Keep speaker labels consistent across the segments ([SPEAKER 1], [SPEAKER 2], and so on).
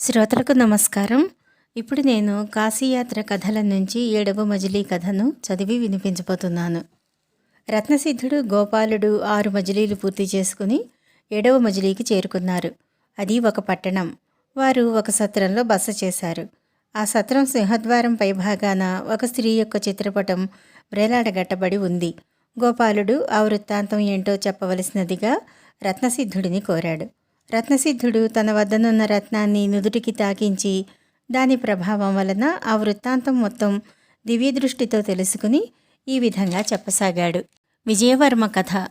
[SPEAKER 1] శ్రోతలకు నమస్కారం. ఇప్పుడు నేను కాశీయాత్ర కథల నుంచి ఏడవ మజిలీ కథను చదివి వినిపించబోతున్నాను. రత్నసిద్ధుడు గోపాలుడు ఆరు మజిలీలు పూర్తి చేసుకుని ఏడవ మజిలీకి చేరుకున్నారు. అది ఒక పట్టణం. వారు ఒక సత్రంలో బస చేశారు. ఆ సత్రం సింహద్వారం పైభాగాన ఒక స్త్రీ యొక్క చిత్రపటం వ్రేలాడగట్టబడి ఉంది. గోపాలుడు ఆ వృత్తాంతం ఏంటో చెప్పవలసినదిగా రత్నసిద్ధుడిని కోరాడు. రత్నసిద్ధుడు తన వద్దనున్న రత్నాన్ని నుదుటికి తాకించి దాని ప్రభావం వలన ఆ వృత్తాంతం మొత్తం దివ్యదృష్టితో తెలుసుకుని ఈ విధంగా చెప్పసాగాడు. విజయవర్మ కథ.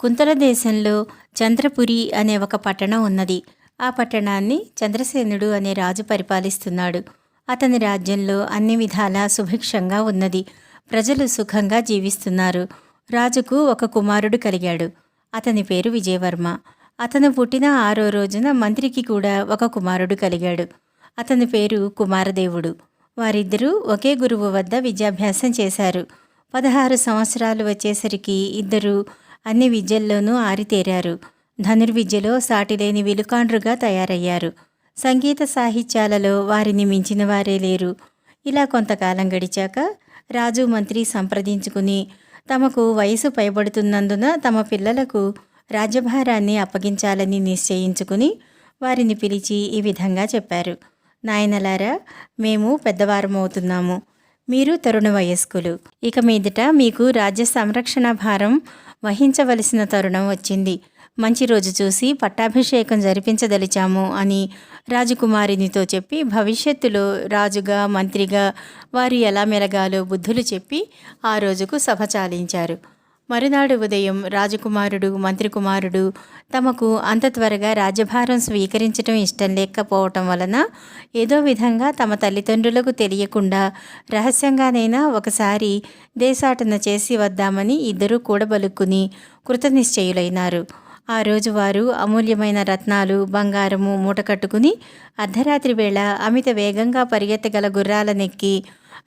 [SPEAKER 1] కుంతల దేశంలో చంద్రపురి అనే ఒక పట్టణం ఉన్నది. ఆ పట్టణాన్ని చంద్రసేనుడు అనే రాజు పరిపాలిస్తున్నాడు. అతని రాజ్యంలో అన్ని విధాలా సుభిక్షంగా ఉన్నది. ప్రజలు సుఖంగా జీవిస్తున్నారు. రాజుకు ఒక కుమారుడు కలిగాడు. అతని పేరు విజయవర్మ. అతను పుట్టిన ఆరో రోజున మంత్రికి కూడా ఒక కుమారుడు కలిగాడు. అతని పేరు కుమారదేవుడు. వారిద్దరూ ఒకే గురువు వద్ద విద్యాభ్యాసం చేశారు. పదహారు సంవత్సరాలు వచ్చేసరికి ఇద్దరు అన్ని విద్యల్లోనూ ఆరితేరారు. ధనుర్విద్యలో సాటిలేని విలుకాండ్రుగా తయారయ్యారు. సంగీత సాహిత్యాలలో వారిని మించిన వారే లేరు. ఇలా కొంతకాలం గడిచాక రాజు మంత్రి సంప్రదించుకుని తమకు వయసు పైబడుతున్నందున తమ పిల్లలకు రాజ్యభారాన్ని అప్పగించాలని నిశ్చయించుకుని వారిని పిలిచి ఈ విధంగా చెప్పారు. నాయనలారా మేము పెద్దవారమవుతున్నాము. మీరు తరుణ వయస్కులు. ఇక మీదట మీకు రాజ్య సంరక్షణ భారం వహించవలసిన తరుణం వచ్చింది. మంచి రోజు చూసి పట్టాభిషేకం జరిపించదలిచాము అని రాజకుమారినితో చెప్పి భవిష్యత్తులో రాజుగా మంత్రిగా వారు ఎలా మెలగాలో బుద్ధులు చెప్పి ఆ రోజుకు సభ చాలించారు. మరునాడు ఉదయం రాజకుమారుడు మంత్రి కుమారుడు తమకు అంత త్వరగా రాజ్యభారం స్వీకరించడం ఇష్టం లేకపోవటం వలన ఏదో విధంగా తమ తల్లిదండ్రులకు తెలియకుండా రహస్యంగానైనా ఒకసారి దేశాటన చేసి వద్దామని ఇద్దరూ కూడబలుక్కుని కృతనిశ్చయులైనారు. ఆ రోజు వారు అమూల్యమైన రత్నాలు బంగారము మూట కట్టుకుని అర్ధరాత్రి వేళ అమిత వేగంగా పరిగెత్తగల గుర్రాలనెక్కి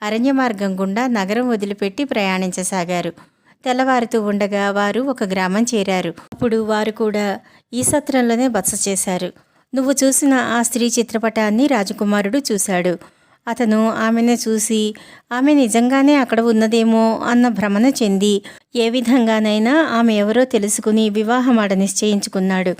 [SPEAKER 1] అరణ్య మార్గం గుండా నగరం వదిలిపెట్టి ప్రయాణించసాగారు. తెల్లవారుతూ ఉండగా వారు ఒక గ్రామం చేరారు. అప్పుడు వారు కూడా ఈ సత్రంలోనే బస చేశారు. నువ్వు చూసిన ఆ స్త్రీ చిత్రపటాన్ని రాజకుమారుడు చూశాడు. అతను ఆమెను చూసి ఆమె నిజంగానే అక్కడ ఉన్నదేమో అన్న భ్రమణ చెంది ఏ విధంగానైనా ఆమె ఎవరో తెలుసుకుని వివాహమాడ నిశ్చయించుకున్నాడు.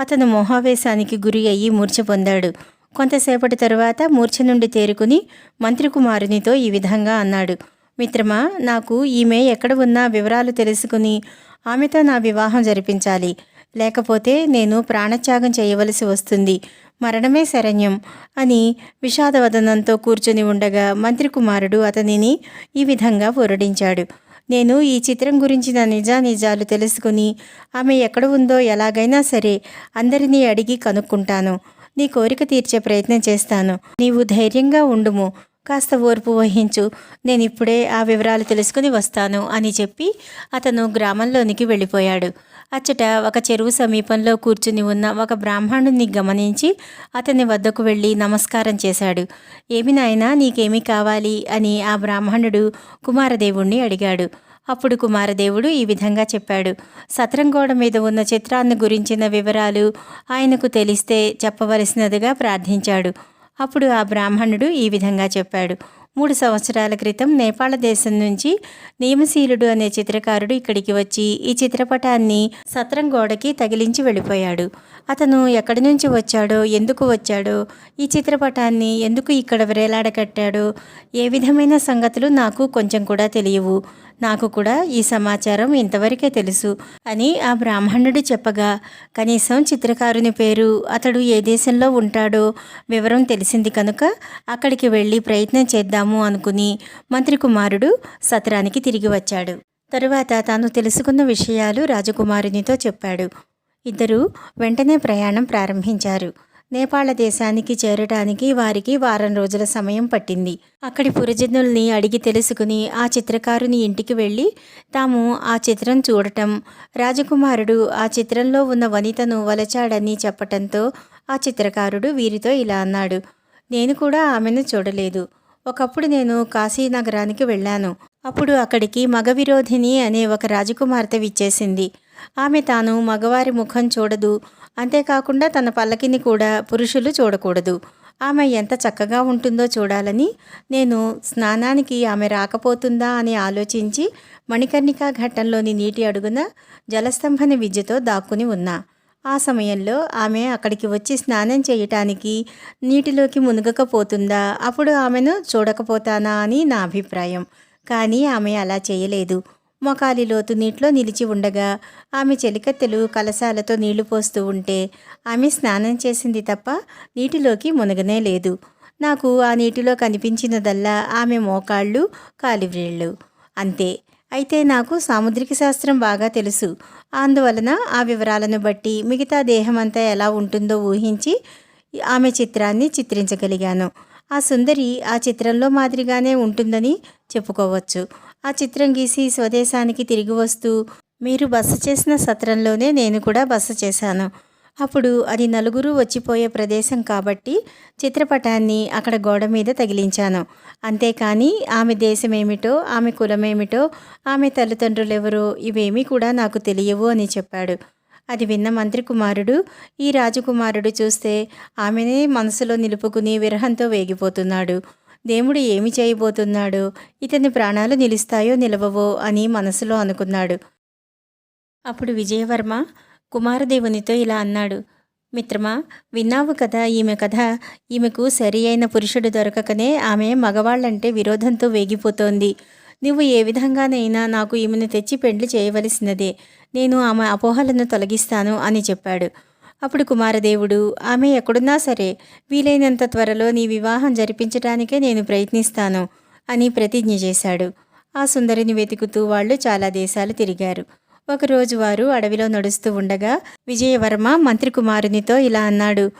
[SPEAKER 1] అతను మోహావేశానికి గురి అయ్యి మూర్ఛ పొందాడు. కొంతసేపటి తరువాత మూర్ఛ నుండి తేరుకుని మంత్రి కుమారునితో ఈ విధంగా అన్నాడు. మిత్రమా నాకు ఈమె ఎక్కడ ఉన్నా వివరాలు తెలుసుకుని ఆమెతో నా వివాహం జరిపించాలి. లేకపోతే నేను ప్రాణత్యాగం చేయవలసి వస్తుంది. మరణమే శరణ్యం అని విషాదవదనంతో కూర్చుని ఉండగా మంత్రి కుమారుడు అతనిని ఈ విధంగా ఊరడించాడు. నేను ఈ చిత్రం గురించిన నిజానిజాలు తెలుసుకుని ఆమె ఎక్కడ ఉందో ఎలాగైనా సరే అందరినీ అడిగి కనుక్కుంటాను. నీ కోరిక తీర్చే ప్రయత్నం చేస్తాను. నీవు ధైర్యంగా ఉండుము. కాస్త ఓర్పు వహించు. నేను ఇప్పుడే ఆ వివరాలు తెలుసుకుని వస్తాను అని చెప్పి అతను గ్రామంలోనికి వెళ్ళిపోయాడు. అచ్చట ఒక చెరువు సమీపంలో కూర్చుని ఉన్న ఒక బ్రాహ్మణుని గమనించి అతని వద్దకు వెళ్ళి నమస్కారం చేశాడు. ఏమి నాయనా నీకేమి కావాలి? అని ఆ బ్రాహ్మణుడు కుమారదేవుణ్ణి అడిగాడు. అప్పుడు కుమారదేవుడు ఈ విధంగా చెప్పాడు. సత్రం గోడ మీద ఉన్న చిత్రాన్ని గురించిన వివరాలు ఆయనకు తెలిస్తే చెప్పవలసినదిగా ప్రార్థించాడు. అప్పుడు ఆ బ్రాహ్మణుడు ఈ విధంగా చెప్పాడు. మూడు సంవత్సరాల క్రితం నేపాళ దేశం నుంచి నియమశీలుడు అనే చిత్రకారుడు ఇక్కడికి వచ్చి ఈ చిత్రపటాన్ని సత్రం గోడకి తగిలించి వెళ్ళిపోయాడు. అతను ఎక్కడి నుంచి వచ్చాడో ఎందుకు వచ్చాడో ఈ చిత్రపటాన్ని ఎందుకు ఇక్కడ వేలాడకట్టాడో ఏ విధమైన సంగతులు నాకు కొంచెం కూడా తెలియవు. నాకు కూడా ఈ సమాచారం ఇంతవరకే తెలుసు అని ఆ బ్రాహ్మణుడు చెప్పగా కనీసం చిత్రకారుని పేరు అతడు ఏ దేశంలో ఉంటాడో వివరం తెలిసింది కనుక అక్కడికి వెళ్ళి ప్రయత్నం చేద్దాము అనుకుని మంత్రి కుమారుడు సత్రానికి తిరిగి వచ్చాడు. తరువాత తాను తెలుసుకున్న విషయాలు రాజకుమారునితో చెప్పాడు. ఇద్దరూ వెంటనే ప్రయాణం ప్రారంభించారు. నేపాళ దేశానికి చేరడానికి వారికి వారం రోజుల సమయం పట్టింది. అక్కడి పురజనుల్ని అడిగి తెలుసుకుని ఆ చిత్రకారుని ఇంటికి వెళ్ళి తాము ఆ చిత్రం చూడటం రాజకుమారుడు ఆ చిత్రంలో ఉన్న వనితను వలచాడని చెప్పటంతో ఆ చిత్రకారుడు వీరితో ఇలా అన్నాడు నేను కూడా ఆమెను చూడలేదు. ఒకప్పుడు నేను కాశీనగరానికి వెళ్ళాను. అప్పుడు అక్కడికి మగ విరోధిని అనే ఒక రాజకుమార్తె విచ్చేసింది. ఆమె తాను మగవారి ముఖం చూడదు. అంతేకాకుండా తన పల్లకిని కూడా పురుషులు చూడకూడదు. ఆమె ఎంత చక్కగా ఉంటుందో చూడాలని నేను స్నానానికి ఆమె రాకపోతుందా అని ఆలోచించి మణికర్ణికా ఘట్టంలోని నీటి అడుగున జలస్తంభన విద్యతో దాక్కుని ఉన్నా. ఆ సమయంలో ఆమె అక్కడికి వచ్చి స్నానం చేయటానికి నీటిలోకి మునగకపోతుందా? అప్పుడు ఆమెను చూడకపోతానా అని నా అభిప్రాయం. కానీ ఆమె అలా చేయలేదు. మొకాలి లోతు నీటిలో నిలిచి ఉండగా ఆమె చెలికత్తెలు కలశాలతో నీళ్ళు పోస్తూ ఉంటే ఆమె స్నానం చేసింది తప్ప నీటిలోకి మునగనే లేదు. నాకు ఆ నీటిలో కనిపించినదల్లా ఆమె మోకాళ్ళు కాలివ్రేళ్ళు. అంతే. అయితే నాకు సాముద్రిక శాస్త్రం బాగా తెలుసు. అందువలన ఆ వివరాలను బట్టి మిగతా దేహమంతా ఎలా ఉంటుందో ఊహించి ఆమె చిత్రాన్ని చిత్రించగలిగాను. ఆ సుందరి ఆ చిత్రంలో మాదిరిగానే ఉంటుందని చెప్పుకోవచ్చు. ఆ చిత్రం గీసి స్వదేశానికి తిరిగి వస్తూ మీరు బస చేసిన సత్రంలోనే నేను కూడా బస చేశాను. అప్పుడు అది నలుగురు వచ్చిపోయే ప్రదేశం కాబట్టి చిత్రపటాన్ని అక్కడ గోడ మీద తగిలించాను. అంతేకాని ఆమె దేశమేమిటో ఆమె కులమేమిటో ఆమె తల్లిదండ్రులెవరో ఇవేమీ కూడా నాకు తెలియవు అని చెప్పాడు. అది విన్న మంత్రి కుమారుడు ఈ రాజకుమారుడు చూస్తే ఆమెనే మనసులో నిలుపుకుని విరహంతో వేగిపోతున్నాడు. దేవుడు ఏమి చేయబోతున్నాడు? ఇతని ప్రాణాలు నిలుస్తాయో నిలవవో అని మనసులో అనుకున్నాడు. అప్పుడు విజయవర్మ కుమారదేవునితో ఇలా అన్నాడు. మిత్రమా విన్నావు కదా ఈమె కథ? ఈమెకు సరి అయిన పురుషుడు దొరకకనే ఆమె మగవాళ్ళంటే విరోధంతో వేగిపోతోంది. నువ్వు ఏ విధంగానైనా నాకు ఈమెను తెచ్చి పెండ్లి చేయవలసినదే. నేను ఆమె అపోహలను తొలగిస్తాను అని చెప్పాడు. అప్పుడు కుమారదేవుడు ఆమె ఎక్కడున్నా సరే వీలైనంత త్వరలో నీ వివాహం జరిపించడానికే నేను ప్రయత్నిస్తాను అని ప్రతిజ్ఞ చేశాడు. ఆ సుందరిని వెతుకుతూ వాళ్ళు చాలా దేశాలు తిరిగారు. ఒకరోజు వారు అడవిలో నడుస్తూ ఉండగా విజయవర్మ మంత్రి కుమారునితో ఇలా అన్నాడు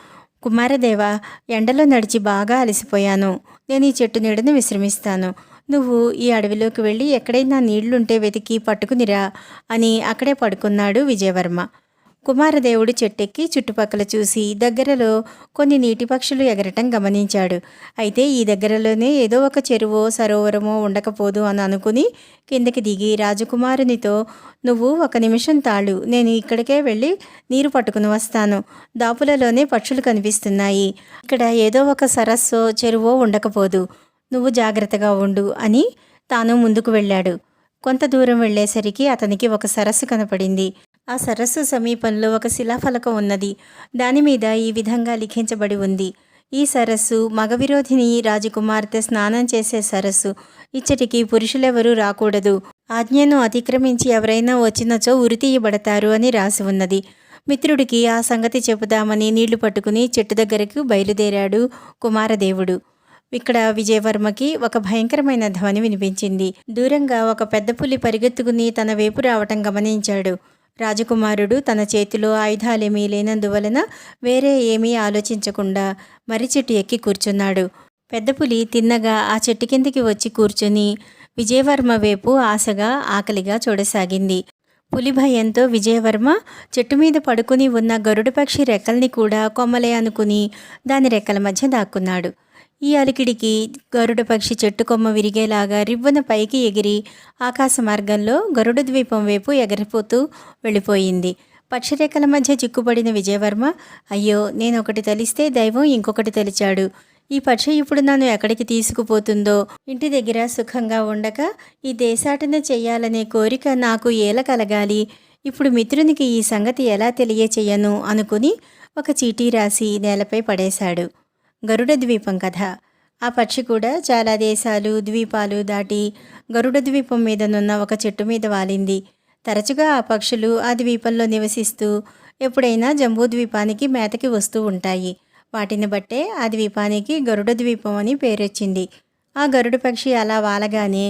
[SPEAKER 1] కుమారదేవ ఎండలో నడిచి బాగా అలసిపోయాను. నేను ఈ చెట్టు నీడను విశ్రమిస్తాను. నువ్వు ఈ అడవిలోకి వెళ్ళి ఎక్కడైనా నీళ్ళుంటే వెతికి పట్టుకునిరా అని అక్కడే పడుకున్నాడు విజయవర్మ. కుమారదేవుడు చెట్టెక్కి చుట్టుపక్కల చూసి దగ్గరలో కొన్ని నీటి పక్షులు ఎగరటం గమనించాడు. అయితే ఈ దగ్గరలోనే ఏదో ఒక చెరువో సరోవరమో ఉండకపోదు అని అనుకుని కిందకి దిగి రాజకుమారునితో నువ్వు ఒక నిమిషం తాళు నేను ఇక్కడికే వెళ్ళి నీరు పట్టుకుని వస్తాను. దాపులలోనే పక్షులు కనిపిస్తున్నాయి. ఇక్కడ ఏదో ఒక సరస్సో చెరువో ఉండకపోదు. నువ్వు జాగ్రత్తగా ఉండు అని తాను ముందుకు వెళ్ళాడు. కొంత దూరం వెళ్ళేసరికి అతనికి ఒక సరస్సు కనపడింది. ఆ సరస్సు సమీపంలో ఒక శిలాఫలకం ఉన్నది. దాని మీద ఈ విధంగా లిఖించబడి ఉంది. ఈ సరస్సు మగ విరోధిని రాజకుమార్తె స్నానం చేసే సరస్సు. ఇచ్చటికి పురుషులెవరూ రాకూడదు. ఆజ్ఞను అతిక్రమించి ఎవరైనా వచ్చినచో ఉరితీయబడతారు అని రాసి ఉన్నది. మిత్రుడికి ఆ సంగతి చెబుదామని నీళ్ళు పట్టుకుని చెట్టు దగ్గరకు బయలుదేరాడు కుమారదేవుడు. ఇక్కడ విజయవర్మకి ఒక భయంకరమైన ధ్వని వినిపించింది. దూరంగా ఒక పెద్ద పులి పరిగెత్తుకుని తన వైపు రావటం గమనించాడు. రాజకుమారుడు తన చేతిలో ఆయుధాలేమీ లేనందువలన వేరే ఏమీ ఆలోచించకుండా మర్రి చెట్టు ఎక్కి కూర్చున్నాడు. పెద్ద పులి తిన్నగా ఆ చెట్టు కిందికి వచ్చి కూర్చుని విజయవర్మ వైపు ఆశగా ఆకలిగా చూడసాగింది. పులి భయంతో విజయవర్మ చెట్టు మీద పడుకుని ఉన్న గరుడ పక్షి రెక్కల్ని కూడా కొమ్మలే అనుకుని దాని రెక్కల మధ్య దాక్కున్నాడు. ఈ అలికిడికి గరుడ పక్షి చెట్టు కొమ్మ విరిగేలాగా రివ్వున పైకి ఎగిరి ఆకాశ మార్గంలో గరుడ ద్వీపం వైపు ఎగరిపోతూ వెళ్ళిపోయింది. పక్షరేఖల మధ్య చిక్కుపడిన విజయవర్మ అయ్యో నేను ఒకటి తలిస్తే దైవం ఇంకొకటి తెలిచాడు. ఈ పక్షి ఇప్పుడు నన్ను ఎక్కడికి తీసుకుపోతుందో? ఇంటి దగ్గర సుఖంగా ఉండక ఈ దేశాటన చెయ్యాలనే కోరిక నాకు ఏల కలగాలి. ఇప్పుడు మిత్రునికి ఈ సంగతి ఎలా తెలియచేయను అనుకుని ఒక చీటీ రాసి నేలపై పడేశాడు. గరుడ ద్వీపం కథ. ఆ పక్షి కూడా చాలా దేశాలు ద్వీపాలు దాటి గరుడ ద్వీపం మీదనున్న ఒక చెట్టు మీద వాలింది. తరచుగా ఆ పక్షులు ఆ ద్వీపంలో నివసిస్తూ ఎప్పుడైనా జంబూ ద్వీపానికి మేతకి వస్తూ ఉంటాయి. వాటిని బట్టే ఆ ద్వీపానికి గరుడ ద్వీపం అని పేరొచ్చింది. ఆ గరుడ పక్షి అలా వాలగానే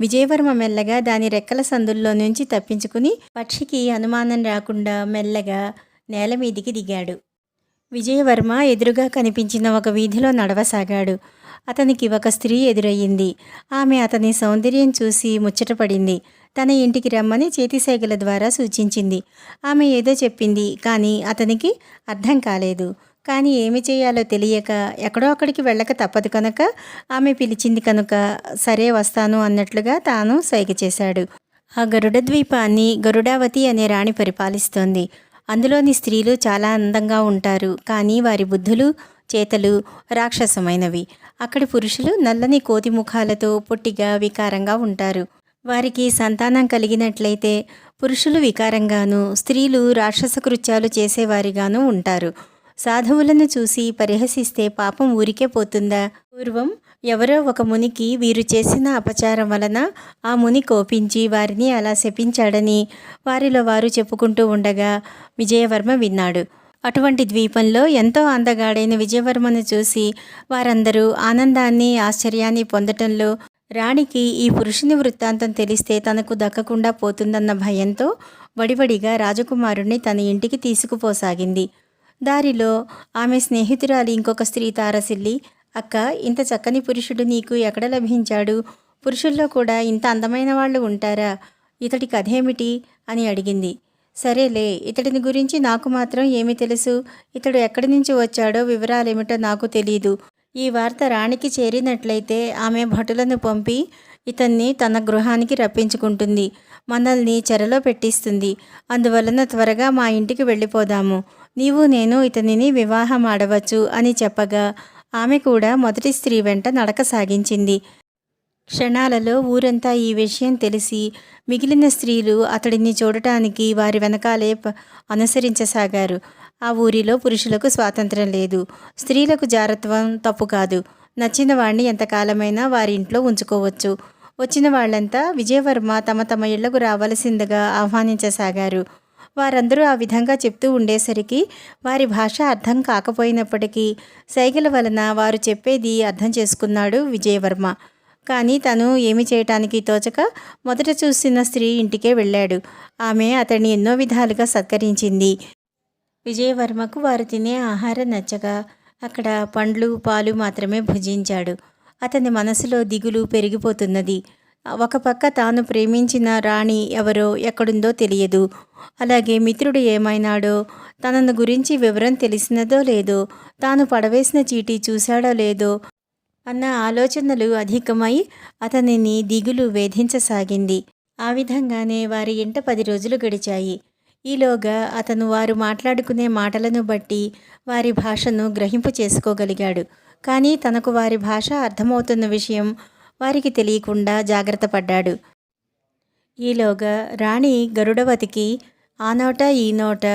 [SPEAKER 1] విజయవర్మ మెల్లగా దాని రెక్కల సందుల్లో నుంచి తప్పించుకుని పక్షికి అనుమానం రాకుండా మెల్లగా నేల మీదికి దిగాడు. విజయవర్మ ఎదురుగా కనిపించిన ఒక వీధిలో నడవసాగాడు. అతనికి ఒక స్త్రీ ఎదురయ్యింది. ఆమె అతని సౌందర్యం చూసి ముచ్చటపడింది. తన ఇంటికి రమ్మని చేతిసేగల ద్వారా సూచించింది. ఆమె ఏదో చెప్పింది కానీ అతనికి అర్థం కాలేదు. కానీ ఏమి చేయాలో తెలియక ఎక్కడో అక్కడికి వెళ్ళక తప్పదు కనుక ఆమె పిలిచింది కనుక సరే వస్తాను అన్నట్లుగా తాను సైగ చేశాడు. ఆ గరుడ ద్వీపాన్ని గరుడావతి అనే రాణి పరిపాలిస్తోంది. అందులోని స్త్రీలు చాలా అందంగా ఉంటారు. కానీ వారి బుద్ధులు చేతలు రాక్షసమైనవి. అక్కడి పురుషులు నల్లని కోతి ముఖాలతో పొట్టిగా వికారంగా ఉంటారు. వారికి సంతానం కలిగినట్లయితే పురుషులు వికారంగాను స్త్రీలు రాక్షస కృత్యాలు చేసేవారిగాను ఉంటారు. సాధువులను చూసి పరిహసిస్తే పాపం ఊరికే పోతుందా? పూర్వం ఎవరో ఒక మునికి వీరు చేసిన అపచారం వలన ఆ ముని కోపించి వారిని అలా శపించాడని వారిలో వారు చెప్పుకుంటూ ఉండగా విజయవర్మ విన్నాడు. అటువంటి ద్వీపంలో ఎంతో అందగాడైన విజయవర్మను చూసి వారందరూ ఆనందాన్ని ఆశ్చర్యాన్ని పొందటంలో రాణికి ఈ పురుషుని వృత్తాంతం తెలిస్తే తనకు దక్కకుండా పోతుందన్న భయంతో వడివడిగా రాజకుమారుణ్ణి తన ఇంటికి తీసుకుపోసాగింది. దారిలో ఆమె స్నేహితురాలి ఇంకొక స్త్రీ తారసిల్లి అక్క ఇంత చక్కని పురుషుడు నీకు ఎక్కడ లభించాడు? పురుషుల్లో కూడా ఇంత అందమైన వాళ్ళు ఉంటారా? ఇతడి కథేమిటి? అని అడిగింది. సరేలే ఇతడిని గురించి నాకు మాత్రం ఏమి తెలుసు? ఇతడు ఎక్కడి నుంచి వచ్చాడో వివరాలేమిటో నాకు తెలియదు ఈ వార్త రాణికి చేరినట్లయితే ఆమె భటులను పంపి ఇతన్ని తన గృహానికి రప్పించుకుంటుంది. మనల్ని చెరలో పెట్టిస్తుంది. అందువలన త్వరగా మా ఇంటికి వెళ్ళిపోదాము. నీవు నేను ఇతనిని వివాహం ఆడవచ్చు అని చెప్పగా ఆమె కూడా మొదటి స్త్రీ వెంట నడక సాగించింది. క్షణాలలో ఊరంతా ఈ విషయం తెలిసి మిగిలిన స్త్రీలు అతడిని చూడటానికి వారి వెనకాలే ప- అనుసరించసాగారు. ఆ ఊరిలో పురుషులకు స్వాతంత్రం లేదు. స్త్రీలకు జారత్వం తప్పు కాదు. నచ్చిన వాడిని ఎంతకాలమైనా వారి ఇంట్లో ఉంచుకోవచ్చు. వచ్చిన వాళ్ళంతా విజయవర్మ తమ తమ ఇళ్ళకు రావలసిందిగా ఆహ్వానించసాగారు. వారందరూ ఆ విధంగా చెప్తూ ఉండేసరికి వారి భాష అర్థం కాకపోయినప్పటికీ సైగల వలన వారు చెప్పేది అర్థం చేసుకున్నాడు విజయవర్మ. కానీ తను ఏమి చేయటానికి తోచక మొదట చూసిన స్త్రీ ఇంటికే వెళ్ళాడు. ఆమె అతన్ని ఎన్నో విధాలుగా సత్కరించింది. విజయవర్మకు వారు తినే ఆహారం నచ్చగా అక్కడ పండ్లు పాలు మాత్రమే భుజించాడు. అతని మనసులో దిగులు పెరిగిపోతున్నది. ఒక పక్క తాను ప్రేమించిన రాణి ఎవరో ఎక్కడుందో తెలియదు. అలాగే మిత్రుడు ఏమైనాడో తనను గురించి వివరం తెలిసినదో లేదో తాను పడవేసిన చీటీ చూశాడో లేదో అన్న ఆలోచనలు అధికమై అతనిని దిగులు వేధించసాగింది. ఆ విధంగానే వారి ఇంట పది రోజులు గడిచాయి. ఈలోగా అతను వారు మాట్లాడుకునే మాటలను బట్టి వారి భాషను గ్రహింపు చేసుకోగలిగాడు. కానీ తనకు వారి భాష అర్థమవుతున్న విషయం వారికి తెలియకుండా జాగ్రత్త పడ్డాడు. ఈలోగా రాణి గరుడవతికి ఆ నోట ఈ నోట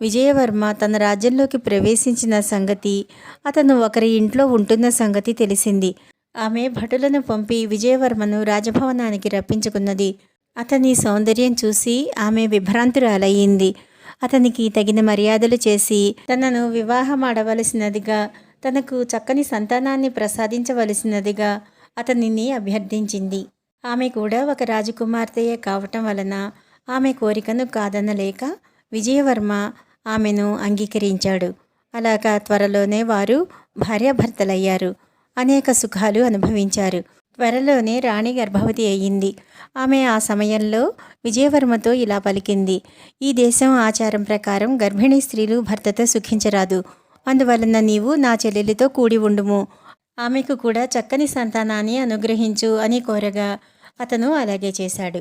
[SPEAKER 1] విజయవర్మ తన రాజ్యంలోకి ప్రవేశించిన సంగతి అతను ఒకరి ఇంట్లో ఉంటున్న సంగతి తెలిసింది. ఆమె భటులను పంపి విజయవర్మను రాజభవనానికి రప్పించుకున్నది. అతని సౌందర్యం చూసి ఆమె విభ్రాంతురాలయ్యింది. అతనికి తగిన మర్యాదలు చేసి తనను వివాహమాడవలసినదిగా తనకు చక్కని సంతానాన్ని ప్రసాదించవలసినదిగా అతనిని అభ్యర్థించింది. ఆమె కూడా ఒక రాజకుమార్తెయే కావటం వలన ఆమె కోరికను కాదనలేక విజయవర్మ ఆమెను అంగీకరించాడు. అలాగా త్వరలోనే వారు భార్యాభర్తలయ్యారు. అనేక సుఖాలు అనుభవించారు. త్వరలోనే రాణి గర్భవతి అయ్యింది. ఆమె ఆ సమయంలో విజయవర్మతో ఇలా పలికింది. ఈ దేశం ఆచారం ప్రకారం గర్భిణీ స్త్రీలు భర్తతో సుఖించరాదు. అందువలన నీవు నా చెల్లెలితో కూడి ఉండుము. ఆమెకు కూడా చక్కని సంతానాన్ని అనుగ్రహించు అని కోరగా అతను అలాగే చేశాడు.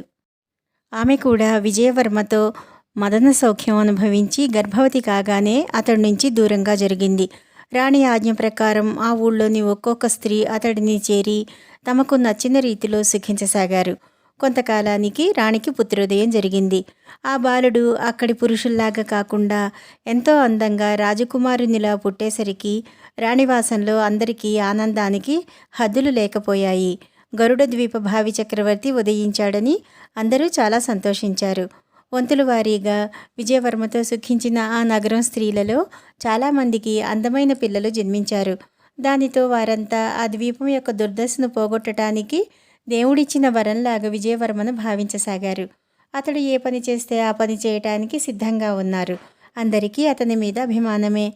[SPEAKER 1] ఆమె కూడా విజయవర్మతో మదన సౌఖ్యం అనుభవించి గర్భవతి కాగానే అతడి నుంచి దూరంగా జరిగింది. రాణి ఆజ్ఞ ప్రకారం ఆ ఊళ్ళోని ఒక్కొక్క స్త్రీ అతడిని చేరి తమకు నచ్చిన రీతిలో సుఖించసాగారు. కొంతకాలానికి రాణికి పుత్రోదయం జరిగింది. ఆ బాలుడు అక్కడి పురుషుల్లాగా కాకుండా ఎంతో అందంగా రాజకుమారునిలా పుట్టేసరికి రాణివాసంలో అందరికీ ఆనందానికి హద్దులు లేకపోయాయి. గరుడ ద్వీప భావి చక్రవర్తి ఉదయించాడని అందరూ చాలా సంతోషించారు. వంతులు వారీగా విజయవర్మతో సుఖించిన ఆ నగరం స్త్రీలలో చాలామందికి అందమైన పిల్లలు జన్మించారు. దానితో వారంతా ఆ ద్వీపం యొక్క దుర్దశను పోగొట్టడానికి దేవుడిచ్చిన వరంలాగా విజయవర్మను భావించసాగారు. అతడు ఏ పని చేస్తే ఆ పని చేయటానికి సిద్ధంగా ఉన్నారు. అందరికీ అతని మీద అభిమానమే.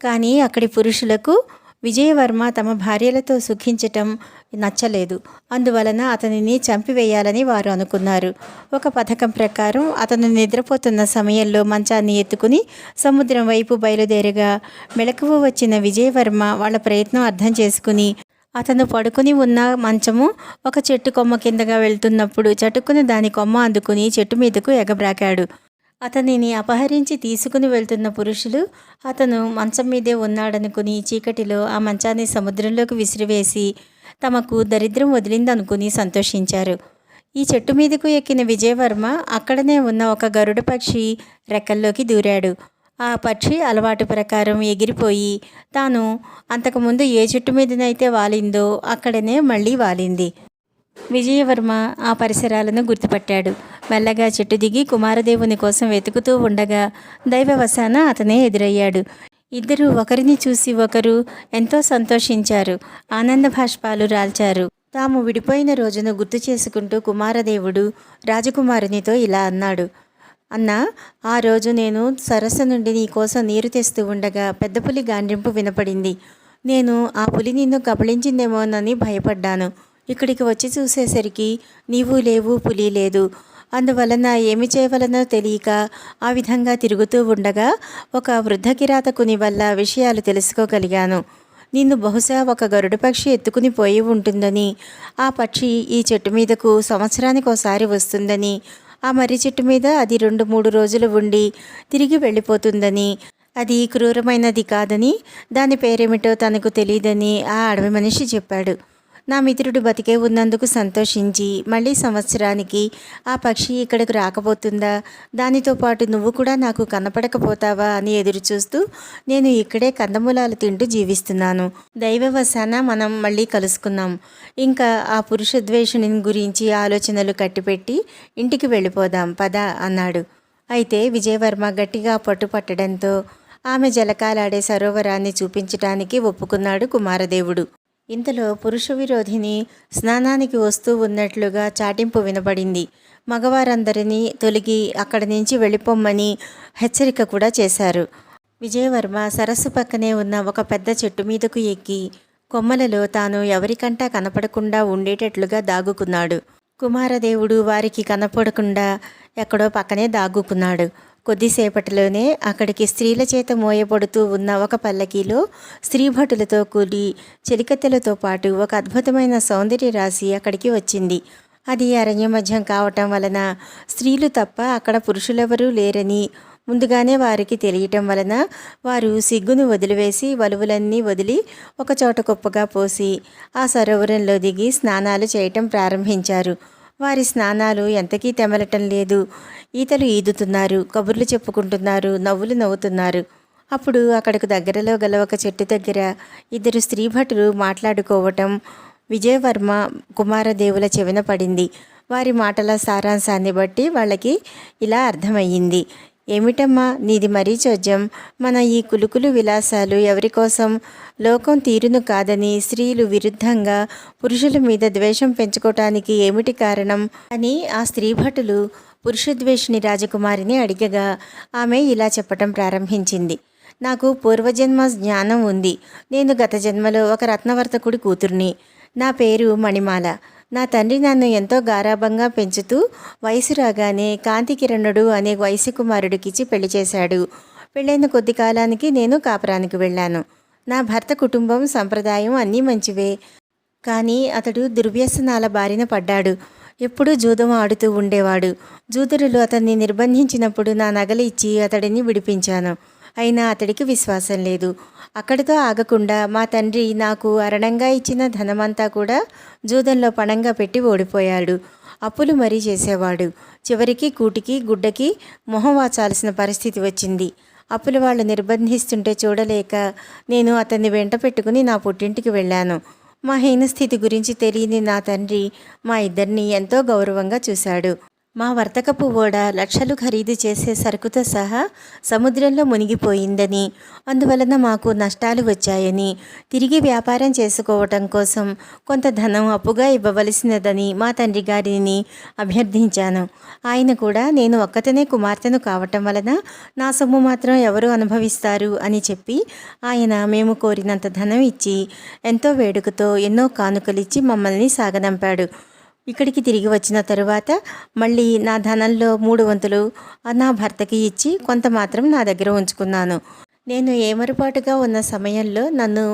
[SPEAKER 1] కానీ అక్కడి పురుషులకు విజయవర్మ తమ భార్యలతో సుఖించటం నచ్చలేదు. అందువలన అతనిని చంపివేయాలని వారు అనుకున్నారు. ఒక పథకం ప్రకారం అతను నిద్రపోతున్న సమయంలో మంచాన్ని ఎత్తుకుని సముద్రం వైపు బయలుదేరగా మెలకువ వచ్చిన విజయవర్మ వాళ్ళ ప్రయత్నం అర్థం చేసుకుని అతను పడుకుని ఉన్న మంచము ఒక చెట్టు కొమ్మ కిందగా వెళ్తున్నప్పుడు చటుక్కున దాని కొమ్మ అందుకుని చెట్టు మీదకు ఎగబ్రాకాడు. అతనిని అపహరించి తీసుకుని వెళ్తున్న పురుషులు అతను మంచం మీదే ఉన్నాడనుకుని చీకటిలో ఆ మంచాన్ని సముద్రంలోకి విసిరివేసి తమకు దరిద్రం వదిలిందనుకుని సంతోషించారు. ఈ చెట్టు మీదకు ఎక్కిన విజయవర్మ అక్కడనే ఉన్న ఒక గరుడ పక్షి రెక్కల్లోకి దూరాడు. ఆ పక్షి అలవాటు ప్రకారం ఎగిరిపోయి తాను అంతకుముందు ఏ చెట్టు మీదనైతే వాలిందో అక్కడనే మళ్ళీ వాలింది. విజయవర్మ ఆ పరిసరాలను గుర్తుపట్టాడు. మెల్లగా చెట్టు దిగి కుమారదేవుని కోసం వెతుకుతూ ఉండగా దైవవశాన అతనే ఎదురయ్యాడు. ఇద్దరు ఒకరిని చూసి ఒకరు ఎంతో సంతోషించారు. ఆనంద భాష్పాలు రాల్చారు. తాము విడిపోయిన రోజును గుర్తు చేసుకుంటూ కుమారదేవుడు రాజకుమారునితో ఇలా అన్నాడు. అన్నా ఆ రోజు నేను సరస్సు నుండి నీకోసం నీరు తెస్తూ ఉండగా పెద్ద పులి గాండ్రింపు వినపడింది. నేను ఆ పులి నిన్ను కబళించిందేమోనని భయపడ్డాను. ఇక్కడికి వచ్చి చూసేసరికి నీవు లేవు పులి లేదు. అందువలన ఏమి చేయవలనో తెలియక ఆ విధంగా తిరుగుతూ ఉండగా ఒక వృద్ధ కిరాతకుని వల్ల విషయాలు తెలుసుకోగలిగాను. నిన్ను బహుశా ఒక గరుడ పక్షి ఎత్తుకుని పోయి ఉంటుందని ఆ పక్షి ఈ చెట్టు మీదకు సంవత్సరానికి ఒకసారి వస్తుందని ఆ మర్రి చెట్టు మీద అది రెండు మూడు రోజులు ఉండి తిరిగి వెళ్ళిపోతుందని అది క్రూరమైనది కాదని దాని పేరేమిటో తనకు తెలియదని ఆ అడవి మనిషి చెప్పాడు. నా మిత్రుడు బతికే ఉన్నందుకు సంతోషించి మళ్ళీ సంవత్సరానికి ఆ పక్షి ఇక్కడకు రాకపోతుందా? దానితో పాటు నువ్వు కూడా నాకు కనపడకపోతావా అని ఎదురు చూస్తూ నేను ఇక్కడే కందమూలాలు తింటూ జీవిస్తున్నాను. దైవవశాన మనం మళ్ళీ కలుసుకున్నాం. ఇంకా ఆ పురుష ద్వేషుని గురించి ఆలోచనలు కట్టిపెట్టి ఇంటికి వెళ్ళిపోదాం పద అన్నాడు. అయితే విజయవర్మ గట్టిగా పట్టుపట్టడంతో ఆమె జలకాలాడే సరోవరాన్ని చూపించటానికి ఒప్పుకున్నాడు కుమారదేవుడు. ఇంతలో పురుష విరోధిని స్నానానికి వస్తూ ఉన్నట్లుగా చాటింపు వినబడింది. మగవారందరినీ తొలగి అక్కడి నుంచి వెళ్ళిపోమ్మని హెచ్చరిక కూడా చేశారు. విజయవర్మ సరస్సు పక్కనే ఉన్న ఒక పెద్ద చెట్టు మీదకు ఎక్కి కొమ్మలలో తాను ఎవరికంటా కనపడకుండా ఉండేటట్లుగా దాగుకున్నాడు. కుమారదేవుడు వారికి కనపడకుండా ఎక్కడో పక్కనే దాగుకున్నాడు. కొద్దిసేపటిలోనే అక్కడికి స్త్రీల చేత మోయబడుతూ ఉన్న ఒక పల్లకీలో స్త్రీభటులతో కూడి చెలికత్తెలతో పాటు ఒక అద్భుతమైన సౌందర్య రాశి అక్కడికి వచ్చింది. అది అరణ్యమధ్యం కావటం వలన స్త్రీలు తప్ప అక్కడ పురుషులెవరూ లేరని ముందుగానే వారికి తెలియటం వలన వారు సిగ్గును వదిలివేసి వలువులన్నీ వదిలి ఒకచోట కుప్పగా పోసి ఆ సరోవరంలో దిగి స్నానాలు చేయటం ప్రారంభించారు. వారి స్నానాలు ఎంతకీ తెమలటం లేదు. ఈతలు ఈదుతున్నారు కబుర్లు చెప్పుకుంటున్నారు నవ్వులు నవ్వుతున్నారు. అప్పుడు అక్కడకు దగ్గరలో గల ఒక చెట్టు దగ్గర ఇద్దరు స్త్రీ భటులు మాట్లాడుకోవటం విజయవర్మ కుమారదేవుల చెవిన పడింది. వారి మాటల సారాంశాన్ని బట్టి వాళ్ళకి ఇలా అర్థమయ్యింది. ఏమిటమ్మా నీది మరీ చోద్యం మన ఈ కులుకులు విలాసాలు ఎవరి కోసం? లోకం తీరును కాదని స్త్రీలు విరుద్ధంగా పురుషుల మీద ద్వేషం పెంచుకోవటానికి ఏమిటి కారణం? అని ఆ స్త్రీ భటులు పురుషద్వేషిణి రాజకుమారిని అడిగగా ఆమె ఇలా చెప్పటం ప్రారంభించింది. నాకు పూర్వజన్మ జ్ఞానం ఉంది. నేను గత జన్మలో ఒక రత్నవర్తకుడి కూతుర్ని. నా పేరు మణిమాల. నా తండ్రి నన్ను ఎంతో గారాభంగా పెంచుతూ వయసు రాగానే కాంతికిరణుడు అనే వయసు కుమారుడికిచ్చి పెళ్ళి చేశాడు. పెళ్ళైన కొద్ది కాలానికి నేను కాపురానికి వెళ్ళాను. నా భర్త కుటుంబం సంప్రదాయం అన్నీ మంచివే. కానీ అతడు దుర్వ్యసనాల బారిన పడ్డాడు. ఎప్పుడూ జూదం ఆడుతూ ఉండేవాడు. జూదరులు అతన్ని నిర్బంధించినప్పుడు నా నగలు ఇచ్చి అతడిని విడిపించాను. అయినా అతడికి విశ్వాసం లేదు. అక్కడితో ఆగకుండా మా తండ్రి నాకు అరణంగా ఇచ్చిన ధనమంతా కూడా జూదంలో పణంగా పెట్టి ఓడిపోయాడు. అప్పులు మరీ చేసేవాడు. చివరికి కూటికి గుడ్డకి మొహం వాచాల్సిన పరిస్థితి వచ్చింది. అప్పులు వాళ్ళు నిర్బంధిస్తుంటే చూడలేక నేను అతన్ని వెంట పెట్టుకుని నా పుట్టింటికి వెళ్ళాను. మా హీనస్థితి గురించి తెలియని నా తండ్రి మా ఇద్దరిని ఎంతో గౌరవంగా చూశాడు. మా వర్తకపు ఓడ లక్షలు ఖరీదు చేసే సరుకుతో సహా సముద్రంలో మునిగిపోయిందని అందువలన మాకు నష్టాలు వచ్చాయని తిరిగి వ్యాపారం చేసుకోవటం కోసం కొంత ధనం అప్పుగా ఇవ్వవలసినదని మా తండ్రి గారిని అభ్యర్థించాను. ఆయన కూడా నేను ఒక్కతనే కుమార్తెను కావటం వలన నా సొమ్ము మాత్రం ఎవరు అనుభవిస్తారు అని చెప్పి ఆయన మేము కోరినంత ధనం ఇచ్చి ఎంతో వేడుకతో ఎన్నో కానుకలిచ్చి మమ్మల్ని సాగనంపాడు. ఇక్కడికి తిరిగి వచ్చిన తరువాత మళ్ళీ నా ధనంలో మూడు వంతులు నా భర్తకి ఇచ్చి కొంత మాత్రం నా దగ్గర ఉంచుకున్నాను. నేను ఏమరుపాటుగా ఉన్న సమయంలో నన్ను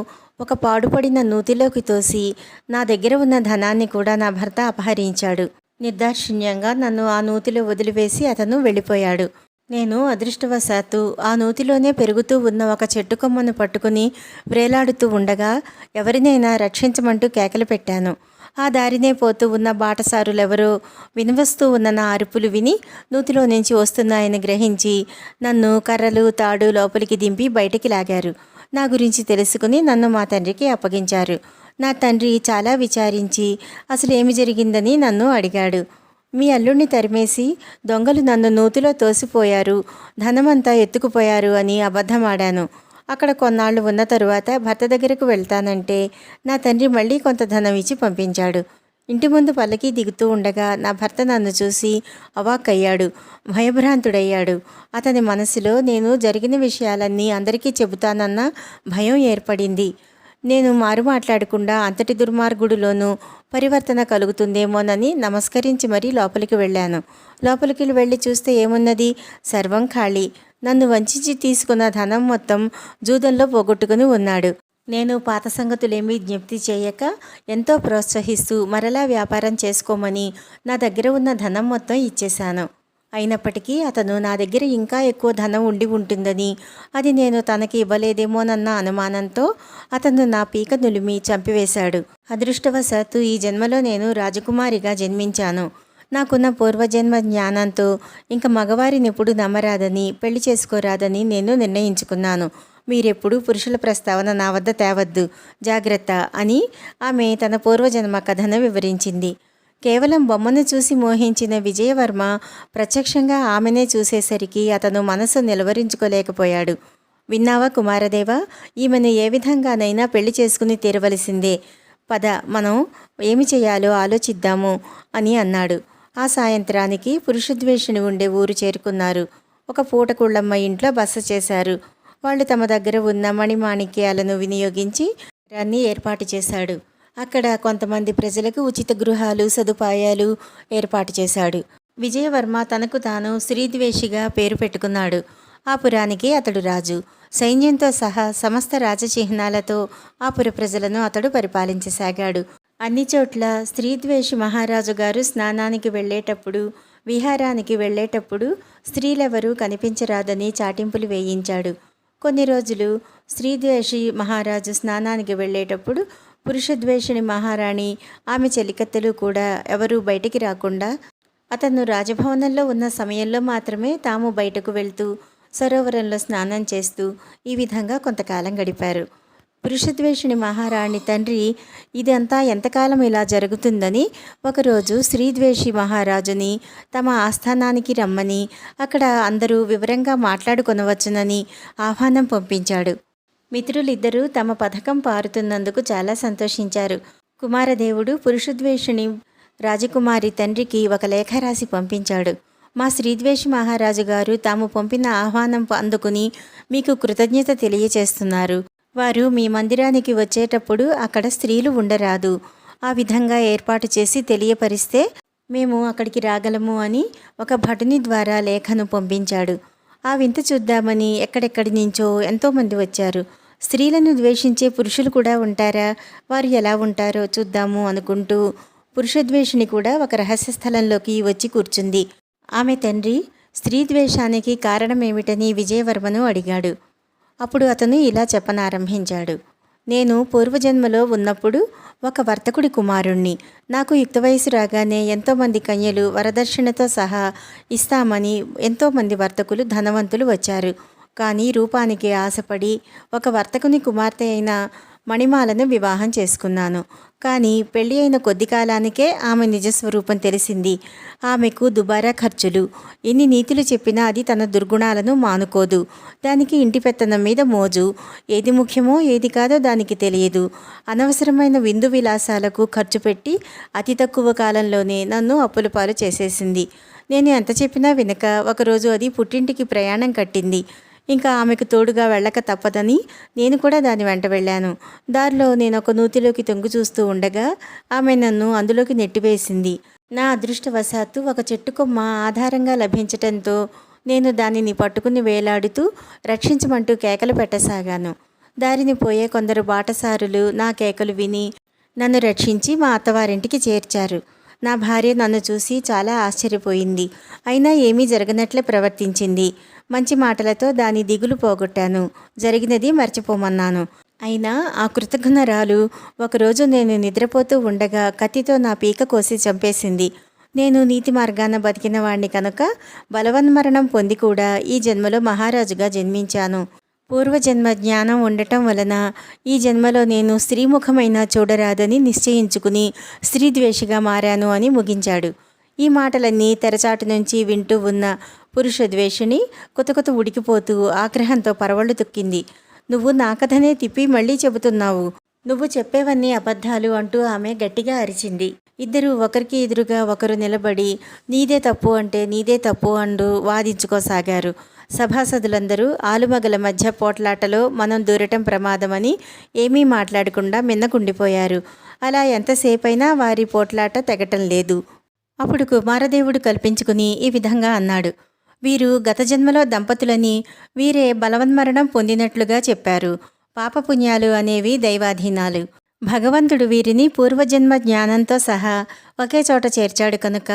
[SPEAKER 1] ఒక పాడుపడిన నూతిలోకి తోసి నా దగ్గర ఉన్న ధనాన్ని కూడా నా భర్త అపహరించాడు. నిర్దాక్షిణ్యంగా నన్ను ఆ నూతిలో వదిలివేసి అతను వెళ్ళిపోయాడు. నేను అదృష్టవశాత్తు ఆ నూతిలోనే పెరుగుతూ ఉన్న ఒక చెట్టు కొమ్మను పట్టుకుని వ్రేలాడుతూ ఉండగా ఎవరినైనా రక్షించమంటూ కేకలు పెట్టాను. ఆ దారినే పోతూ ఉన్న బాటసారులెవరో వినవస్తూ ఉన్న నా అరుపులు విని నూతిలో నుంచి వస్తున్నాయని గ్రహించి నన్ను కర్రలు తాడు లోపలికి దింపి బయటికి లాగారు. నా గురించి తెలుసుకుని నన్ను మా తండ్రికి అప్పగించారు. నా తండ్రి చాలా విచారించి అసలు ఏమి జరిగిందని నన్ను అడిగాడు. మీ అల్లుడిని తరిమేసి దొంగలు నన్ను నూతిలో తోసిపోయారు ధనమంతా ఎత్తుకుపోయారు అని అబద్ధమాడాను. అక్కడ కొన్నాళ్ళు ఉన్న తరువాత భర్త దగ్గరకు వెళ్తానంటే నా తండ్రి మళ్ళీ కొంత ధనం ఇచ్చి పంపించాడు. ఇంటి ముందు పల్లకి దిగుతూ ఉండగా నా భర్త నన్ను చూసి అవాక్కయ్యాడు భయభ్రాంతుడయ్యాడు. అతని మనసులో నేను జరిగిన విషయాలన్నీ అందరికీ చెబుతానన్న భయం ఏర్పడింది. నేను మారు మాట్లాడకుండా అంతటి దుర్మార్గుడిలోనూ పరివర్తన కలుగుతుందేమోనని నమస్కరించి మరీ లోపలికి వెళ్ళాను. లోపలికి వెళ్ళి చూస్తే ఏమున్నది? సర్వం ఖాళీ. నన్ను వంచించి తీసుకున్న ధనం మొత్తం జూదంలో పోగొట్టుకుని ఉన్నాడు. నేను పాత సంగతులేమీ జ్ఞప్తి చేయక ఎంతో ప్రోత్సహిస్తూ మరలా వ్యాపారం చేసుకోమని నా దగ్గర ఉన్న ధనం మొత్తం ఇచ్చేశాను. అయినప్పటికీ అతను నా దగ్గర ఇంకా ఎక్కువ ధనం ఉండి ఉంటుందని అది నేను తనకి ఇవ్వలేదేమోనన్న అనుమానంతో అతను నా పీక నులిమి చంపివేశాడు. అదృష్టవశాత్తు ఈ జన్మలో నేను రాజకుమారిగా జన్మించాను. నాకున్న పూర్వజన్మ జ్ఞానంతో ఇంక మగవారిని ఎప్పుడు నమ్మరాదని పెళ్ళి చేసుకోరాదని నేను నిర్ణయించుకున్నాను. మీరెప్పుడు పురుషుల ప్రస్తావన నా వద్ద తేవద్దు. జాగ్రత్త అని ఆమె తన పూర్వజన్మ కథను వివరించింది. కేవలం బొమ్మను చూసి మోహించిన విజయవర్మ ప్రత్యక్షంగా ఆమెనే చూసేసరికి అతను మనసు నిలవరించుకోలేకపోయాడు. విన్నావా కుమారదేవ? ఈమెను ఏ విధంగానైనా పెళ్ళి చేసుకుని తీరవలసిందే. పద మనం ఏమి చేయాలో ఆలోచిద్దాము అని అన్నాడు. ఆ సాయంత్రానికి పురుషద్వేషిణి ఉండే ఊరు చేరుకున్నారు. ఒక పూటకుళ్ళమ్మ ఇంట్లో బస చేశారు. వాళ్ళు తమ దగ్గర ఉన్న మణిమాణిక్యాలను వినియోగించి అన్ని ఏర్పాటు చేశాడు. అక్కడ కొంతమంది ప్రజలకు ఉచిత గృహాలు సదుపాయాలు ఏర్పాటు చేశాడు. విజయవర్మ తనకు తాను శ్రీద్వేషిగా పేరు పెట్టుకున్నాడు. ఆ పురానికి అతడు రాజు. సైన్యంతో సహా సమస్త రాజచిహ్నాలతో ఆ పుర ప్రజలను అతడు పరిపాలించసాగాడు. అన్ని చోట్ల స్త్రీద్వేషి మహారాజు గారు స్నానానికి వెళ్ళేటప్పుడు విహారానికి వెళ్ళేటప్పుడు స్త్రీలెవరూ కనిపించరాదని చాటింపులు వేయించాడు. కొన్ని రోజులు స్త్రీద్వేషి మహారాజు స్నానానికి వెళ్ళేటప్పుడు పురుషద్వేషిణి మహారాణి ఆమె చెలికత్తెలు కూడా ఎవరూ బయటికి రాకుండా అతను రాజభవనంలో ఉన్న సమయంలో మాత్రమే తాము బయటకు వెళ్తూ సరోవరంలో స్నానం చేస్తూ ఈ విధంగా కొంతకాలం గడిపారు. పురుషద్వేషిణి మహారాణి తండ్రి ఇదంతా ఎంతకాలం ఇలా జరుగుతుందని ఒకరోజు స్త్రీద్వేషి మహారాజుని తమ ఆస్థానానికి రమ్మని అక్కడ అందరూ వివరంగా మాట్లాడుకొనవచ్చునని ఆహ్వానం పంపించాడు. మిత్రులిద్దరూ తమ పథకం పారుతున్నందుకు చాలా సంతోషించారు. కుమారదేవుడు పురుషద్వేషిణి రాజకుమారి తండ్రికి ఒక లేఖ రాసి పంపించాడు. మా శ్రీద్వేషి మహారాజు గారు తాము పంపిన ఆహ్వానం అందుకుని మీకు కృతజ్ఞత తెలియచేస్తున్నారు వారు మీ మందిరానికి వచ్చేటప్పుడు అక్కడ స్త్రీలు ఉండరాదు. ఆ విధంగా ఏర్పాటు చేసి తెలియపరిస్తే మేము అక్కడికి రాగలము అని ఒక భటుని ద్వారా లేఖను పంపించాడు. ఆ వింత చూద్దామని ఎక్కడెక్కడి నుంచో ఎంతోమంది వచ్చారు. స్త్రీలను ద్వేషించే పురుషులు కూడా ఉంటారా? వారు ఎలా ఉంటారో చూద్దాము అనుకుంటూ పురుషద్వేషిని కూడా ఒక రహస్య స్థలంలోకి వచ్చి కూర్చుంది. ఆమె తండ్రి స్త్రీ ద్వేషానికి కారణమేమిటని విజయవర్మను అడిగాడు. అప్పుడు అతను ఇలా చెప్పనారంభించాడు. నేను పూర్వజన్మలో ఉన్నప్పుడు ఒక వర్తకుడి కుమారుణ్ణి. నాకు యుక్త వయసు రాగానే ఎంతోమంది కన్యలు వరదక్షిణతో సహా ఇస్తామని ఎంతోమంది వర్తకులు ధనవంతులు వచ్చారు. కానీ రూపానికి ఆశపడి ఒక వర్తకుని కుమార్తె అయిన మణిమాలను వివాహం చేసుకున్నాను. కానీ పెళ్ళి అయిన కొద్ది కాలానికే ఆమె నిజస్వరూపం తెలిసింది. ఆమెకు దుబారా ఖర్చులు. ఎన్ని నీతులు చెప్పినా అది తన దుర్గుణాలను మానుకోదు. దానికి ఇంటి పెత్తనం మీద మోజు. ఏది ముఖ్యమో ఏది కాదో దానికి తెలియదు. అనవసరమైన విందు విలాసాలకు ఖర్చు పెట్టి అతి తక్కువ కాలంలోనే నన్ను అప్పుల పాలు చేసేసింది. నేను ఎంత చెప్పినా వినక ఒకరోజు అది పుట్టింటికి ప్రయాణం కట్టింది. ఇంకా ఆమెకు తోడుగా వెళ్ళక తప్పదని నేను కూడా దాని వెంట వెళ్ళాను. దారిలో నేను ఒక నూతిలోకి తొంగి చూస్తూ ఉండగా ఆమె నన్ను అందులోకి నెట్టివేసింది. నా అదృష్టవశాత్తు ఒక చెట్టు కొమ్మ ఆధారంగా లభించటంతో నేను దానిని పట్టుకుని వేలాడుతూ రక్షించమంటూ కేకలు పెట్టసాగాను. దారిని పోయే కొందరు బాటసారులు నా కేకలు విని నన్ను రక్షించి మా అత్తవారింటికి చేర్చారు. నా భార్య నన్ను చూసి చాలా ఆశ్చర్యపోయింది. అయినా ఏమీ జరగనట్లే ప్రవర్తించింది. మంచి మాటలతో దాని దిగులు పోగొట్టాను. జరిగినది మర్చిపోమన్నాను. అయినా ఆ కృతజ్ఞరాలు ఒకరోజు నేను నిద్రపోతూ ఉండగా కత్తితో నా పీక కోసి చంపేసింది. నేను నీతి మార్గాన బతికిన వాణ్ణి కనుక బలవన్మరణం పొంది కూడా ఈ జన్మలో మహారాజుగా జన్మించాను. పూర్వజన్మ జ్ఞానం ఉండటం వలన ఈ జన్మలో నేను స్త్రీముఖమైన చూడరాదని నిశ్చయించుకుని స్త్రీద్వేషిగా మారాను అని ముగించాడు. ఈ మాటలన్నీ తెరచాటు నుంచి వింటూ ఉన్న పురుష ద్వేషిని కొత్త ఉడికిపోతూ ఆగ్రహంతో పరవళ్ళు తొక్కింది. నువ్వు నా కథనే తిప్పి మళ్ళీ చెబుతున్నావు. నువ్వు చెప్పేవన్నీ అబద్ధాలు అంటూ ఆమె గట్టిగా అరిచింది. ఇద్దరు ఒకరికి ఎదురుగా ఒకరు నిలబడి నీదే తప్పు అంటే నీదే తప్పు అంటూ వాదించుకోసాగారు. సభాసదులందరూ ఆలుమగల మధ్య పోట్లాటలో మనం దూరటం ప్రమాదమని ఏమీ మాట్లాడకుండా మిన్నకుండిపోయారు. అలా ఎంతసేపైనా వారి పోట్లాట తెగటం లేదు. అప్పుడు కుమారదేవుడు కల్పించుకుని ఈ విధంగా అన్నాడు. వీరు గత జన్మలో దంపతులని వీరే బలవన్మరణం పొందినట్లుగా చెప్పారు. పాపపుణ్యాలు అనేవి దైవాధీనాలు. భగవంతుడు వీరిని పూర్వజన్మ జ్ఞానంతో సహా ఒకే చోట చేర్చాడు కనుక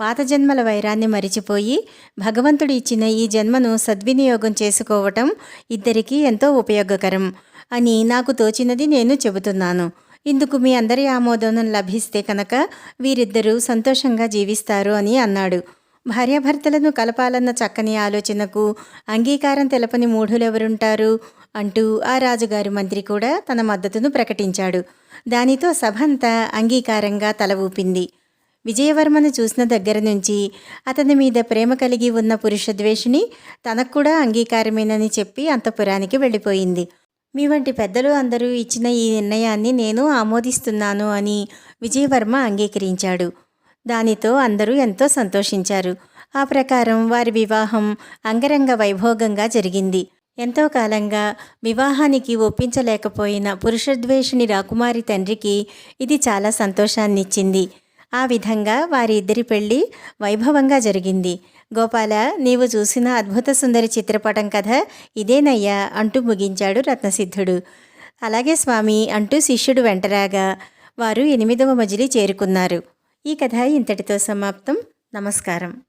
[SPEAKER 1] పాత జన్మల వైరాన్ని మరిచిపోయి భగవంతుడు ఇచ్చిన ఈ జన్మను సద్వినియోగం చేసుకోవటం ఇద్దరికీ ఎంతో ఉపయోగకరం అని నాకు తోచినది నేను చెబుతున్నాను. ఇందుకు మీ అందరి ఆమోదం లభిస్తే కనుక వీరిద్దరూ సంతోషంగా జీవిస్తారు అని అన్నాడు. భార్యాభర్తలను కలపాలన్న చక్కని ఆలోచనకు అంగీకారం తెలపని మూఢులెవరుంటారు? అంటూ ఆ రాజుగారి మంత్రి కూడా తన మద్దతును ప్రకటించాడు. దానితో సభంతా అంగీకారంగా తల ఊపింది. విజయవర్మను చూసిన దగ్గర నుంచి అతని మీద ప్రేమ కలిగి ఉన్న పురుషద్వేషిని తనకు కూడా అంగీకారమేనని చెప్పి అంతపురానికి వెళ్ళిపోయింది. మీ వంటి పెద్దలు అందరూ ఇచ్చిన ఈ నిర్ణయాన్ని నేను ఆమోదిస్తున్నాను అని విజయవర్మ అంగీకరించాడు. దానితో అందరూ ఎంతో సంతోషించారు. ఆ ప్రకారం వారి వివాహం అంగరంగ వైభోగంగా జరిగింది. ఎంతో కాలంగా వివాహానికి ఒప్పించలేకపోయిన పురుషద్వేషిణి రాకుమారి తండ్రికి ఇది చాలా సంతోషాన్నిచ్చింది. ఆ విధంగా వారి ఇద్దరి పెళ్ళి వైభవంగా జరిగింది. గోపాల నీవు చూసిన అద్భుత సుందరి చిత్రపటం కథ ఇదేనయ్యా అంటూ ముగించాడు రత్నసిద్ధుడు. అలాగే స్వామి అంటూ శిష్యుడు వెంటరాగా వారు ఎనిమిదవ మజిలీ చేరుకున్నారు. ఈ కథ ఇంతటితో సమాప్తం. నమస్కారం.